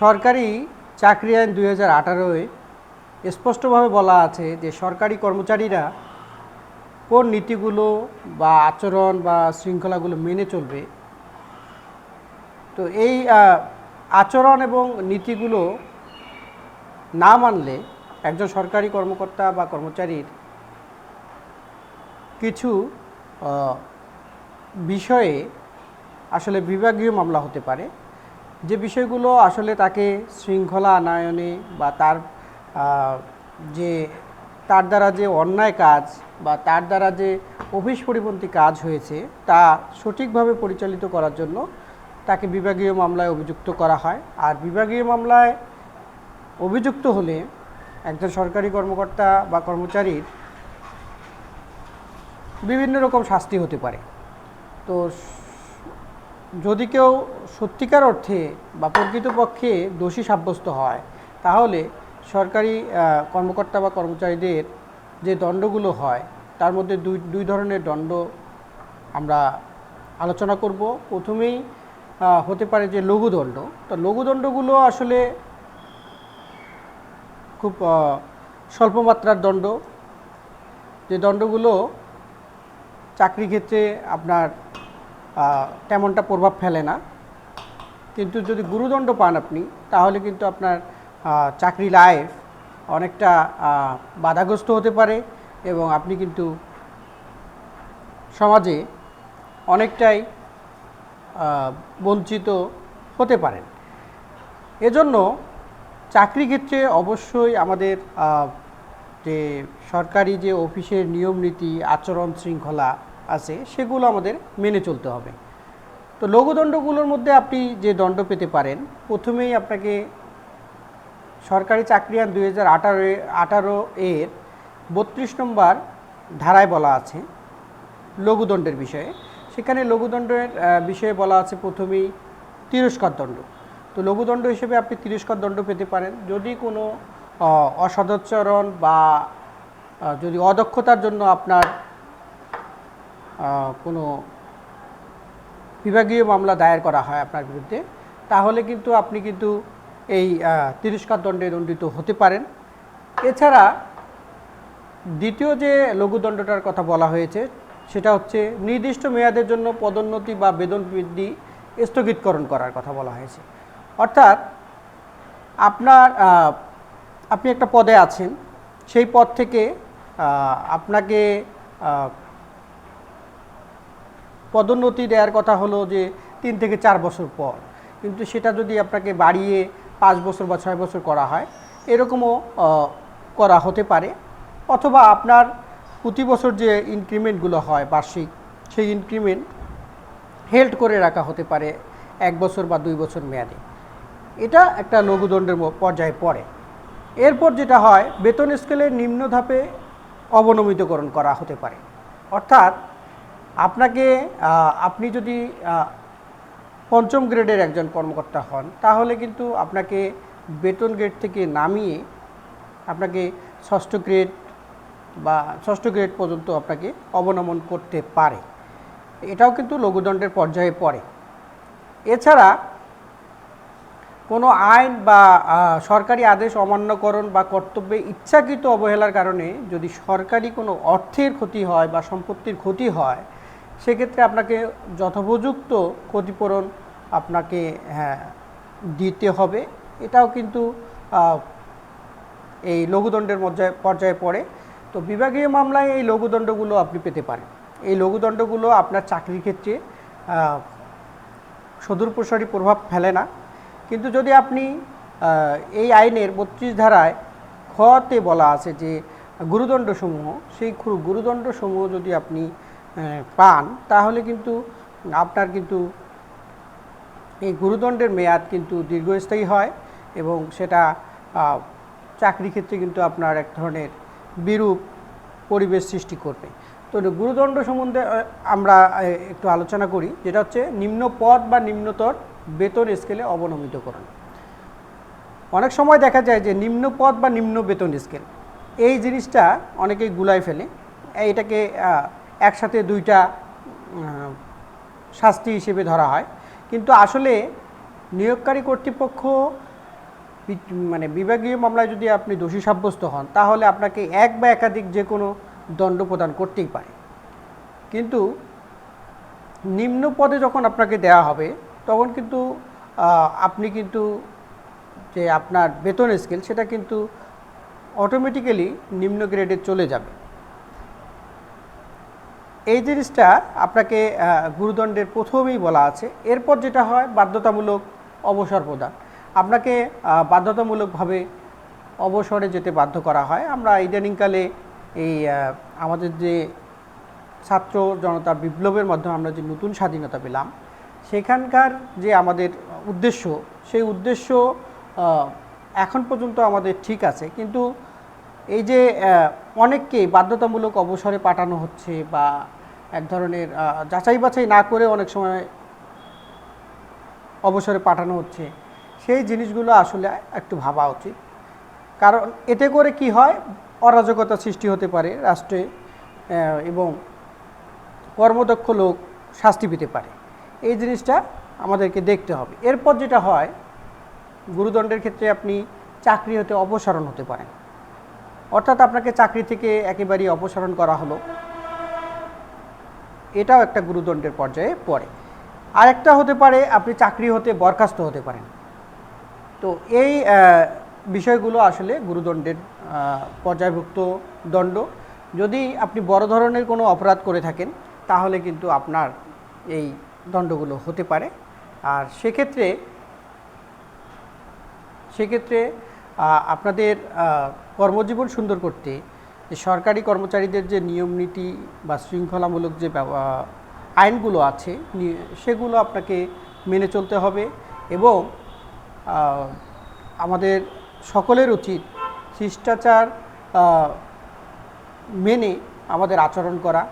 সরকারি চাকরি আইন দুই হাজার আঠারোয় স্পষ্টভাবে বলা আছে যে সরকারি কর্মচারীরা কোন নীতিগুলো বা আচরণ বা শৃঙ্খলাগুলো মেনে চলবে। তো এই আচরণ এবং নীতিগুলো না মানলে একজন সরকারি কর্মকর্তা বা কর্মচারীর কিছু বিষয়ে আসলে বিভাগীয় মামলা হতে পারে। যে বিষয়গুলো আসলে তাকে শৃঙ্খলা আনয়নে বা তার যে, তার দ্বারা যে অন্যায় কাজ বা তার দ্বারা যে অফিস পরিপন্থী কাজ হয়েছে, তা সঠিকভাবে পরিচালিত করার জন্য তাকে বিভাগীয় মামলায় অভিযুক্ত করা হয়। আর বিভাগীয় মামলায় অভিযুক্ত হলে একজন সরকারি কর্মকর্তা বা কর্মচারীর বিভিন্ন রকম শাস্তি হতে পারে। তো যদি কেউ সত্যিকার অর্থে বা প্রকৃতপক্ষে দোষী সাব্যস্ত হয় তাহলে সরকারি কর্মকর্তা বা কর্মচারীদের যে দণ্ডগুলো হয় তার মধ্যে দুই দুই ধরনের দণ্ড আমরা আলোচনা করব। প্রথমেই হতে পারে যে লঘুদণ্ড। তো লঘুদণ্ডগুলো আসলে খুব আহ, স্বল্প মাত্রার দণ্ড। যে দণ্ডগুলো চাকরি ক্ষেত্রে আপনার তেমনটা প্রভাব ফেলে না। কিন্তু যদি গুরুদণ্ড পান আপনি, তাহলে কিন্তু আপনার চাকরি লাইফ অনেকটা বাধাগ্রস্ত হতে পারে এবং আপনি কিন্তু সমাজে অনেকটাই বঞ্চিত হতে পারেন। এজন্য চাকরি ক্ষেত্রে অবশ্যই আমাদের যে সরকারি যে অফিসের নিয়ম নীতি, আচরণ শৃঙ্খলা আছে, সেগুলো আমাদের মেনে চলতে হবে। তো লঘুদণ্ডগুলোর মধ্যে আপনি যে দণ্ড পেতে পারেন, প্রথমেই আপনাকে সরকারি চাকরি আইন দুই হাজার আঠারো আঠারো এর বত্রিশ নম্বর ধারায় বলা আছে, লঘুদণ্ডের বিষয়ে। সেখানে লঘুদণ্ডের বিষয়ে বলা আছে প্রথমেই তিরস্কার দণ্ড। তো লঘুদণ্ড হিসেবে আপনি তিরস্কার দণ্ড পেতে পারেন। যদি কোনো অসদাচরণ বা যদি অদক্ষতার জন্য আপনার কোনো বিভাগীয় মামলা দায়ের করা হয় আপনার বিরুদ্ধে, তাহলে কিন্তু আপনি কিন্তু এই তিরস্কার দণ্ডে দণ্ডিত হতে পারেন। এছাড়া দ্বিতীয় যে লঘুদণ্ডটার কথা বলা হয়েছে, সেটা হচ্ছে নির্দিষ্ট মেয়াদের জন্য পদোন্নতি বা বেতন বৃদ্ধি স্থগিতকরণ করার কথা বলা হয়েছে। অর্থাৎ আপনার আপনি একটা পদে আছেন, সেই পদ থেকে আপনাকে পদোন্নতি দেওয়ার কথা হলো যে তিন থেকে চার বছর পর। কিন্তু সেটা যদি আপনাকে বাড়িয়ে পাঁচ বছর বা ছয় বছর করা হয়, এরকমও করা হতে পারে। অথবা আপনার প্রতি বছর যে ইনক্রিমেন্টগুলো হয় বার্ষিক, সেই ইনক্রিমেন্ট হেল্ড করে রাখা হতে পারে এক বছর বা দুই বছর মেয়াদে। এটা একটা লঘুদণ্ডের পর্যায়ে পড়ে। এরপর যেটা হয়, বেতন স্কেলের নিম্ন ধাপে অবনমিতকরণ করা হতে পারে। অর্থাৎ আপনাকে আপনি যদি পঞ্চম গ্রেডের একজন কর্মকর্তা হন, তাহলে কিন্তু আপনাকে বেতন গ্রেড থেকে নামিয়ে আপনাকে ষষ্ঠ গ্রেড বা ষষ্ঠ গ্রেড পর্যন্ত আপনাকে অবনমন করতে পারে। এটাও কিন্তু লঘুদণ্ডের পর্যায়ে পড়ে। এছাড়া কোনো আইন বা সরকারি আদেশ অমান্যকরণ বা কর্তব্যে ইচ্ছাকৃত অবহেলার কারণে যদি সরকারি কোনো অর্থের ক্ষতি হয় বা সম্পত্তির ক্ষতি হয় সেক্ষেত্রে আপনাকে যথোপযুক্ত ক্ষতিপূরণ আপনাকে হ্যাঁ দিতে হবে। এটাও কিন্তু এই লঘুদণ্ডের পর্যায়ে পর্যায়ে পড়ে। তো বিভাগীয় মামলায় এই লঘুদণ্ডগুলো আপনি পেতে পারেন। এই লঘুদণ্ডগুলো আপনার চাকরির ক্ষেত্রে আহ, সদূর প্রসারী প্রভাব ফেলে না। কিন্তু যদি আপনি এই আইনের বত্রিশ ধারায় খতে বলা আছে যে গুরুদণ্ডসমূহ সেই গুরুদণ্ডসমূহ যদি আপনি পান তাহলে কিন্তু আপনার কিন্তু এই গুরুদণ্ডের মেয়াদ কিন্তু দীর্ঘস্থায়ী হয় এবং সেটা চাকরি ক্ষেত্রে কিন্তু আপনার এক ধরনের বিরূপ পরিবেশ সৃষ্টি করবে। তো গুরুদণ্ড সম্বন্ধে আমরা একটু আলোচনা করি যেটা হচ্ছে নিম্ন পদ বা নিম্নতর বেতন স্কেলে অবনমিতকরণ অনেক সময় দেখা যায় যে নিম্ন পদ বা নিম্ন বেতন স্কেল এই জিনিসটা অনেকেই গুলাই ফেলে। এইটাকে আহ, একসাথে দুইটা শাস্তি হিসেবে ধরা হয়। কিন্তু আসলে নিয়োগকারী কর্তৃপক্ষ মানে বিভাগীয় মামলায় যদি আপনি দোষী সাব্যস্ত হন, তাহলে আপনাকে এক বা একাধিক যে কোনো দণ্ড প্রদান করতেই পারে। কিন্তু নিম্ন পদে যখন আপনাকে দেওয়া হবে, তখন কিন্তু আপনি কিন্তু যে আপনার বেতন স্কেল, সেটা কিন্তু অটোমেটিক্যালি নিম্ন গ্রেডে চলে যাবে। এই জিনিসটা আপনাকে গুরুদণ্ডের প্রথমেই বলা আছে। এরপর যেটা হয়, বাধ্যতামূলক অবসর প্রদান। আপনাকে বাধ্যতামূলকভাবে অবসরে যেতে বাধ্য করা হয়। আমরা ইদানিংকালে এই আমাদের যে ছাত্র জনতা বিপ্লবের মাধ্যমে আমরা যে নতুন স্বাধীনতা পেলাম, সেখানকার যে আমাদের উদ্দেশ্য, সেই উদ্দেশ্য এখন পর্যন্ত আমাদের ঠিক আছে। কিন্তু এই যে অনেককেই বাধ্যতামূলক অবসরে পাঠানো হচ্ছে বা এক ধরনের যাচাই বাছাই না করে অনেক সময় অবসরে পাঠানো হচ্ছে, সেই জিনিসগুলো আসলে একটু ভাবা উচিত। কারণ এতে করে কি হয়? অরাজকতা সৃষ্টি হতে পারে রাষ্ট্রে এবং কর্মদক্ষ লোক শাস্তি পেতে পারে। এই জিনিসটা আমাদেরকে দেখতে হবে। এরপর যেটা হয়, গুরুদণ্ডের ক্ষেত্রে আপনি চাকরি হতে অপসারণ হতে পারেন। অর্থাৎ আপনাকে চাকরি থেকে একেবারেই অপসারণ করা হলো। এটাও একটা গুরুদণ্ডের পর্যায়ে পড়ে। আরেকটা হতে পারে, আপনি চাকরি হতে বরখাস্ত হতে পারেন। তো এই বিষয়গুলো আসলে গুরুদণ্ডের পর্যায়ভুক্ত দণ্ড। যদি আপনি বড় ধরনের কোনো অপরাধ করে থাকেন, তাহলে কিন্তু আপনার এই দণ্ডগুলো হতে পারে। আর সেক্ষেত্রে সেক্ষেত্রে আপনাদের কর্মজীবন সুন্দর করতে সরকারি কর্মচারীদের যে নিয়ম নীতি বা শৃঙ্খলামূলক যে আইনগুলো আছে সেগুলো আপনাকে মেনে চলতে হবে এবং আমাদের সকলের উচিত শিষ্টাচার মেনে আমাদের আচরণ করা,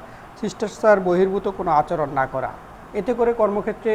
শিষ্টাচার বহির্ভূত কোনো আচরণ না করা। এতে করে কর্মক্ষেত্রে